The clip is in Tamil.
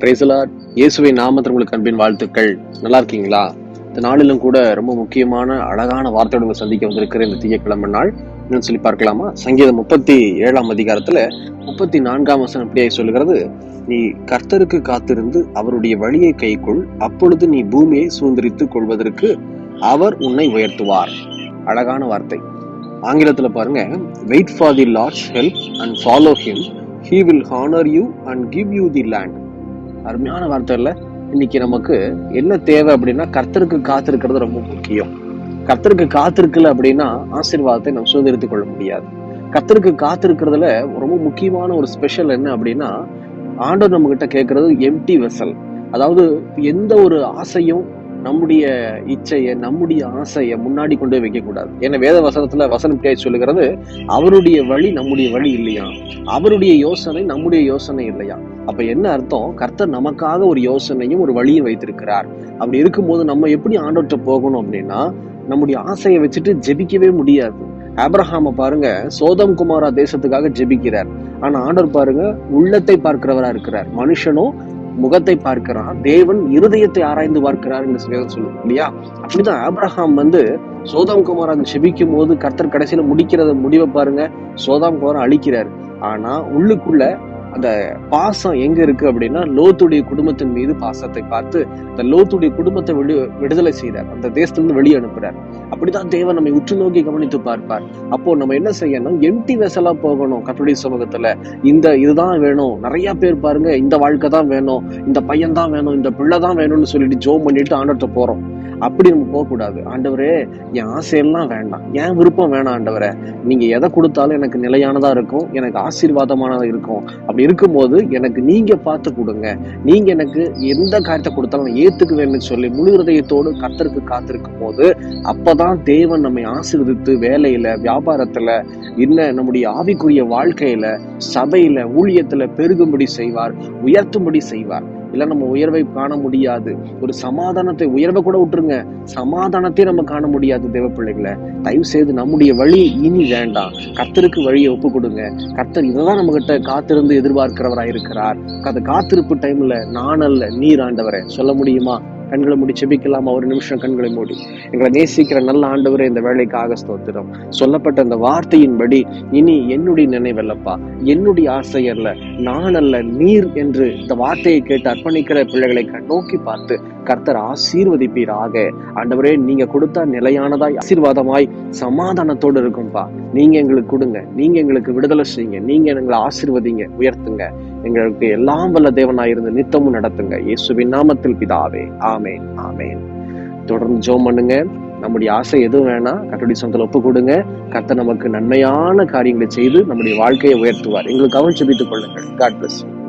பிரேசலார் இயேசுவை நாமத்தில் உங்களுக்கு அன்பின் வாழ்த்துக்கள். நல்லா இருக்கீங்களா? இந்த நாளிலும் கூட ரொம்ப முக்கியமான அழகான வார்த்தையோட சந்திக்க வந்திருக்கிற இந்த தீயக்கிழமை நாள். என்னன்னு சொல்லி பார்க்கலாமா? சங்கீதம் முப்பத்தி ஏழாம் அதிகாரத்துல முப்பத்தி நான்காம் வசனம் இப்படியாய் சொல்லுகிறது. நீ கர்த்தருக்கு காத்திருந்து அவருடைய வழியை கைக்குள். அப்பொழுது நீ பூமியை சுதந்திரித்துக் கொள்வதற்கு அவர் உன்னை உயர்த்துவார். அழகான வார்த்தை. ஆங்கிலத்துல பாருங்க wait for the lord's help and follow him he will honour you and give you the land அருமையான வார்த்தை இன்னைக்கு நமக்கு என்ன தேவை அப்படின்னா கர்த்தருக்கு காத்திருக்கிறது ரொம்ப முக்கியம். கர்த்தருக்கு காத்திருக்கல அப்படின்னா ஆசீர்வாதத்தை நம்ம சுதந்திரித்துக் கொள்ள முடியாது. கர்த்தருக்கு காத்திருக்கிறதுல ரொம்ப முக்கியமான ஒரு ஸ்பெஷல் என்ன அப்படின்னா ஆண்டவர் நம்ம கிட்ட கேட்கறது எம்டி வெசல் அதாவது எந்த ஒரு ஆசையும் நம்முடைய இச்சையை நம்முடைய ஆசையை முன்னாடி கொண்டு போய் வைக்கக்கூடாது. ஏன்னா வேத வசனத்துல வசனம் பேச்சு சொல்லுகிறது அவருடைய வழி நம்முடைய வழி இல்லையா? அவருடைய யோசனை நம்முடைய யோசனை இல்லையா? அப்ப என்ன அர்த்தம்? கர்த்தர் நமக்காக ஒரு யோசனையும் ஒரு வழியும் வைத்திருக்கிறார். அப்படி இருக்கும்போது நம்ம எப்படி ஆண்டவர்கிட்ட போகணும் அப்படின்னா நம்முடைய ஆசையை வச்சுட்டு ஜெபிக்கவே முடியாது. ஆப்ரஹாம பாருங்க சோதம் குமாரா தேசத்துக்காக ஜெபிக்கிறார். ஆனா ஆண்டவர் பாருங்க உள்ளத்தை பார்க்கிறவரா இருக்கிறார். மனுஷனும் முகத்தை பார்க்கிறான். தேவன் இருதயத்தை ஆராய்ந்து பார்க்கிறார் என்று வேதம் இல்லையா? அப்படிதான் ஆப்ரஹாம் வந்து சோதாம் குமாராக செபிக்கும் போது கர்த்தர் கடைசியில முடிக்கிறத முடிவை பாருங்க. சோதாம் குமார் அழிக்கிறார். ஆனா உள்ளுக்குள்ள அந்த பாசம் எங்க இருக்கு அப்படின்னா லோத்துடைய குடும்பத்தின் மீது பாசத்தை பார்த்து அந்த லோத்துடைய குடும்பத்தை விடு விடுதலை செய்தார். அந்த தேசத்திலிருந்து வெளியே அனுப்புறார். அப்படிதான் தேவன் நம்மை உற்று நோக்கி கவனித்து பார்ப்பார். அப்போ நம்ம என்ன செய்யணும்? எம்டி வெசலா போகணும் கட்டுடைய சமூகத்துல. இந்த இதுதான் வேணும். நிறைய பேர் பாருங்க இந்த வாழ்க்கை தான் வேணும். இந்த பையன் தான் வேணும். இந்த பிள்ளை தான் வேணும்னு சொல்லிட்டு ஜோம் பண்ணிட்டு ஆண்டவர்கிட்ட போறோம். அப்படி நம்ம போகக்கூடாது. ஆண்டவரே என் ஆசையெல்லாம் வேண்டாம். என் விருப்பம் வேணாம் ஆண்டவரே. நீங்க எதை கொடுத்தாலும் எனக்கு நிலையானதா இருக்கும். எனக்கு ஆசீர்வாதமானதா இருக்கும். அப்படி இருக்கும்போது எனக்கு நீங்க பார்த்து கொடுங்க. நீங்க எனக்கு எந்த காரியத்தை கொடுத்தாலும் நான் ஏத்துக்குவேன்னு சொல்லி முழு ஹதயத்தோடு கத்தருக்கு காத்திருக்கும் போது அப்பதான் தேவன் நம்மை ஆசீர்வதித்து வேலையில வியாபாரத்துல என்ன நம்முடைய ஆவிக்குரிய வாழ்க்கையில சபையில ஊழியத்துல பெருகும்படி செய்வார் உயர்த்தும்படி செய்வார். இல்ல நம்ம உயர்வை காண முடியாது. ஒரு சமாதானத்தை உயர்வை கூட விட்டுருங்க. சமாதானத்தை நம்ம காண முடியாது தேவ பிள்ளைகளை தயவு செய்து நம்முடைய வழி இனி வேண்டாம். கர்த்தருக்கு வழியை ஒப்பு கொடுங்க கர்த்தர் இதைதான் நம்ம கிட்ட காத்திருந்து எதிர்பார்க்கிறவராக இருக்கிறார் அந்த காத்திருப்பு டைம்ல நான் அல்ல நீர் ஆண்டவரை. சொல்ல முடியுமா? கண்களை மூடி செபிக்கலாம். ஒரு நிமிஷம் கண்களை மூடி. எங்களை நேசிக்கிற நல்ல ஆண்டவரே இந்த வேலைக்காக ஸ்தோத்திரம். சொல்லப்பட்ட அந்த வார்த்தையின்படி இனி என்னுடைய நினைவல்லப்பா. என்னுடைய ஆசை அல்ல நான் அல்ல நீர் என்று இந்த வார்த்தையை கேட்டு அர்ப்பணிக்கிற பிள்ளைகளை நோக்கி பார்த்து கர்த்தர் ஆசீர்வதிப்பீராக. ஆண்டவரே நீங்க கொடுத்தா நிலையானதாய் ஆசீர்வாதமாய் சமாதானத்தோடு இருக்கும்பா. நீங்க எங்களுக்கு கொடுங்க. நீங்க எங்களுக்கு விடுதலை செய்யுங்க. நீங்க எங்களை ஆசீர்வதிங்க உயர்த்துங்க. எங்களுக்கு எல்லாம் வல்ல தேவனாயிருந்து நித்தமும் நடத்துங்க. இயேசுவின் நாமத்தில் பிதாவே. ஆமேன் ஆமேன். தொடர்ந்து ஜோம் பண்ணுங்க. நம்முடைய ஆசை எதுவும் வேணாம். கட்டுடி சொந்தத்தில் ஒப்பு கொடுங்க. கர்த்தர் நமக்கு நன்மையான காரியங்களை செய்து நம்முடைய வாழ்க்கையை உயர்த்துவார். எங்களுக்கு கவனம் செபித்துக் கொள்ளுங்கள். God plus